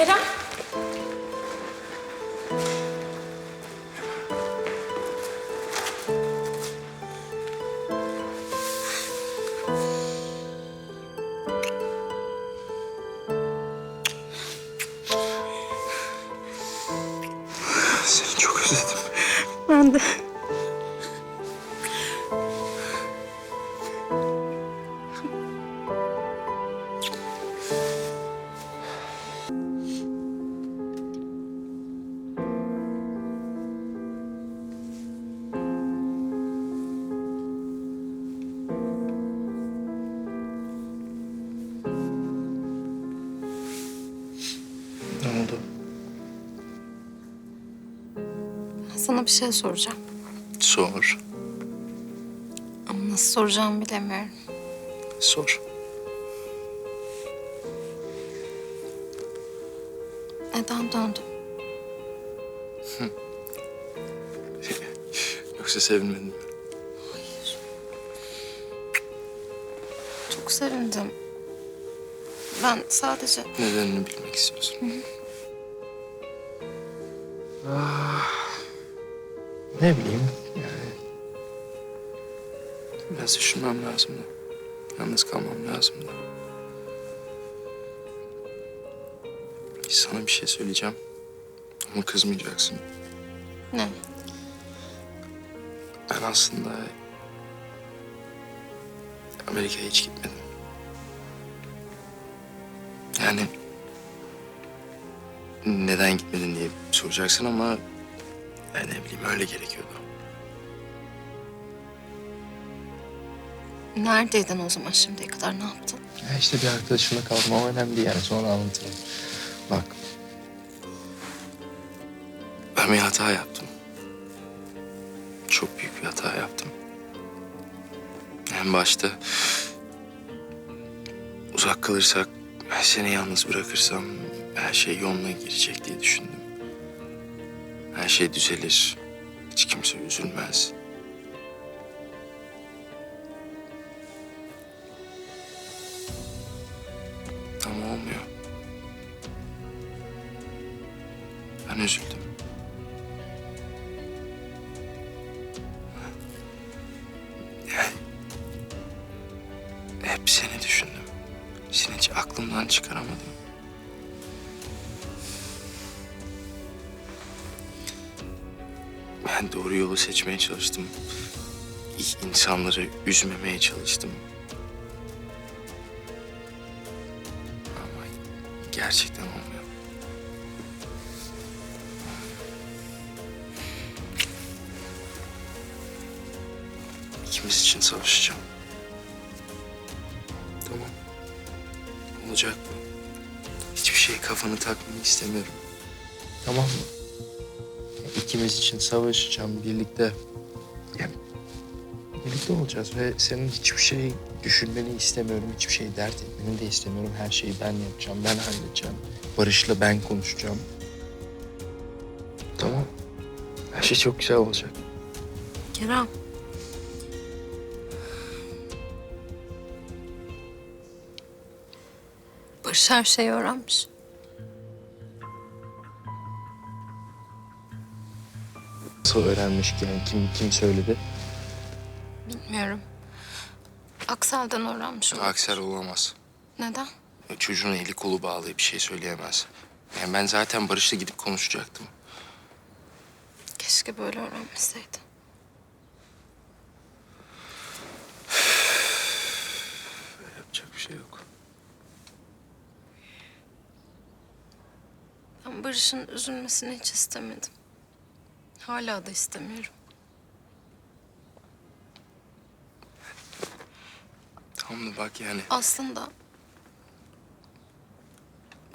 Kerem. Seni çok özledim. Ben de. Sana bir şey soracağım. Sor. Ama nasıl soracağımı bilemiyorum. Sor. Neden döndün? Yoksa sevinmedin mi? Çok sevindim. Ben sadece Nedenini bilmek istiyorsun. Ah, ne bileyim yani. Biraz düşünmem lazım da. Yalnız kalmam lazım da. Sana bir şey söyleyeceğim. Ama kızmayacaksın. ne? Ben aslında Amerika'ya hiç gitmedim. Yani neden gitmedin diye soracaksın ama ben ne bileyim öyle gerekiyordu. Neredeydin o zaman şimdiye kadar ne yaptın? Ya işte bir arkadaşımla kaldım ama önemli değil yani sonra anlatırım. Bak. Ben bir hata yaptım. Çok büyük bir hata yaptım. En başta uzak kalırsak, ben seni yalnız bırakırsam her şey yoluna girecek diye düşündüm. Her şey düzelir. Hiç kimse üzülmez. Ama olmuyor. Ben üzüldüm. Hep seni düşündüm. Seni hiç aklımdan çıkaramadım. Ben doğru yolu seçmeye çalıştım. İnsanları üzmemeye çalıştım. Ama gerçekten olmuyor. İkimiz için savaşacağım. Tamam. Olacak bu. Hiçbir şey kafanı takmanı istemiyorum. Tamam mı? İkimiz için savaşacağım birlikte. Yani birlikte olacağız ve senin hiçbir şey düşünmeni istemiyorum. Hiçbir şey dert etmeni de istemiyorum. Her şeyi ben yapacağım, ben halledeceğim. Barış'la ben konuşacağım. Tamam. Her şey çok güzel olacak. Kerem. Barış her şeyi öğrenmiş. Nasıl öğrenmiş ki yani kim kim söyledi? Bilmiyorum. Aksel'den öğrenmiş olabilir. Aksel olamaz. Neden? Çocuğun eli kolu bağlı bir şey söyleyemez. Yani ben zaten Barış'la gidip konuşacaktım. Keşke böyle öğrenmeseydi. Yapacak bir şey yok. Ben Barış'ın üzülmesini hiç istemedim. Hala da istemiyorum. Tamam da bak yani. Aslında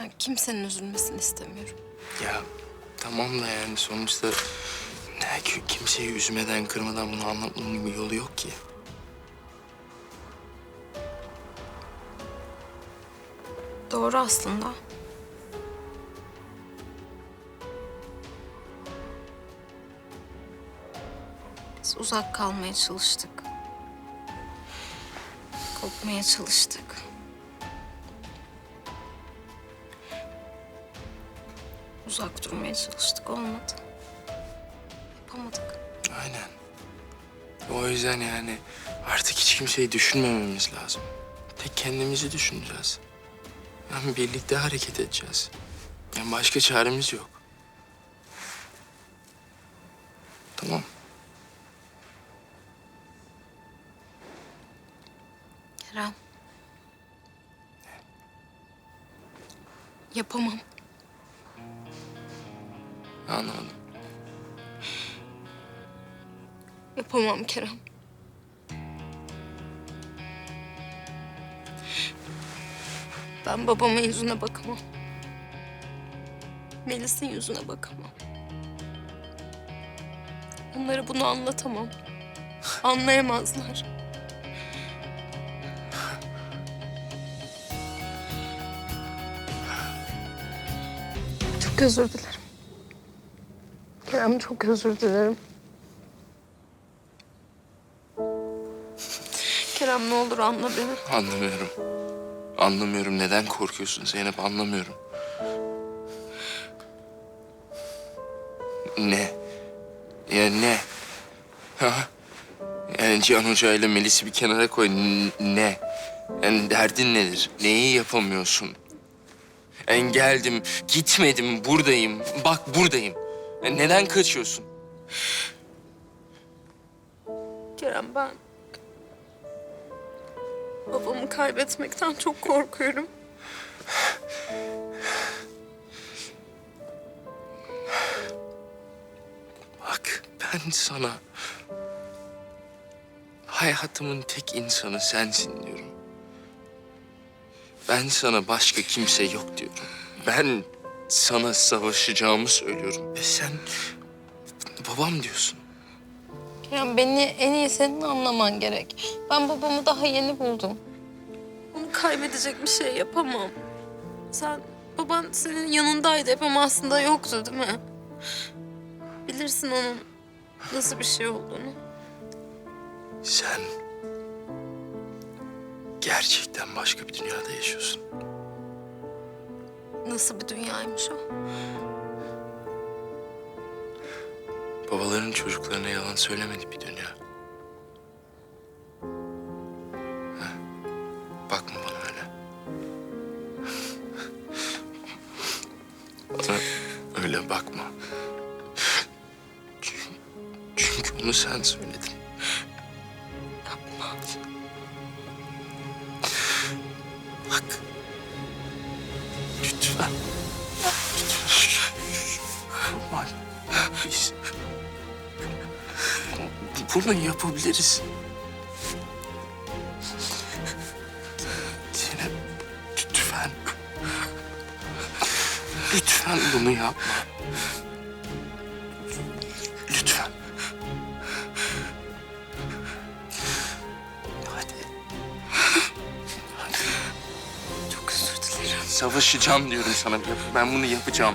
ben kimsenin üzülmesini istemiyorum. Ya tamam da yani sonuçta ne, ki- kimseyi üzmeden kırmadan bunu anlatmanın bir yolu yok ki. Doğru aslında. Biz uzak kalmaya çalıştık. Kopmaya çalıştık. Uzak durmaya çalıştık olmadı. Yapamadık. Aynen. O yüzden yani artık hiç kimseyi düşünmememiz lazım. Tek kendimizi düşüneceğiz. Yani birlikte hareket edeceğiz. Yani başka çaremiz yok. Yapamam. Anladım. Yapamam Kerem. Ben babamın yüzüne bakamam. Melis'in yüzüne bakamam. Onlara bunu anlatamam. Anlayamazlar. Özür dilerim. Kerem çok özür dilerim. Kerem ne olur anla beni. Anlamıyorum. Anlamıyorum. Neden korkuyorsun Zeynep? Anlamıyorum. Ne? Ya ne? Ha? Yani Cihan Hoca ile Melis'i bir kenara koy. Ne? Yani derdin nedir? Neyi yapamıyorsun? Yani geldim, gitmedim, buradayım. Bak buradayım. Neden kaçıyorsun? Kerem ben... Babamı kaybetmekten çok korkuyorum. Bak ben sana hayatımın tek insanı sensin diyorum. Ben sana başka kimse yok diyorum. Ben sana savaşacağımı söylüyorum. Ve sen babam diyorsun. Kerem beni en iyi senin anlaman gerek. Ben babamı daha yeni buldum. Onu kaybedecek bir şey yapamam. Sen, baban senin yanındaydı hep ama aslında yoktu değil mi? Bilirsin onun nasıl bir şey olduğunu. Sen gerçekten başka bir dünyada yaşıyorsun. Nasıl bir dünyaymış o? Babaların çocuklarına yalan söylemedi bir dünya. Ha, Bakma bana öyle. Bana öyle bakma. Çünkü, çünkü onu sen söyledin. Yapma. Bak. Lütfen. Aman. Biz... Bunu yapabiliriz. Zeynep, lütfen. Lütfen bunu yapma. Savaşacağım diyorum sana. Ben bunu yapacağım.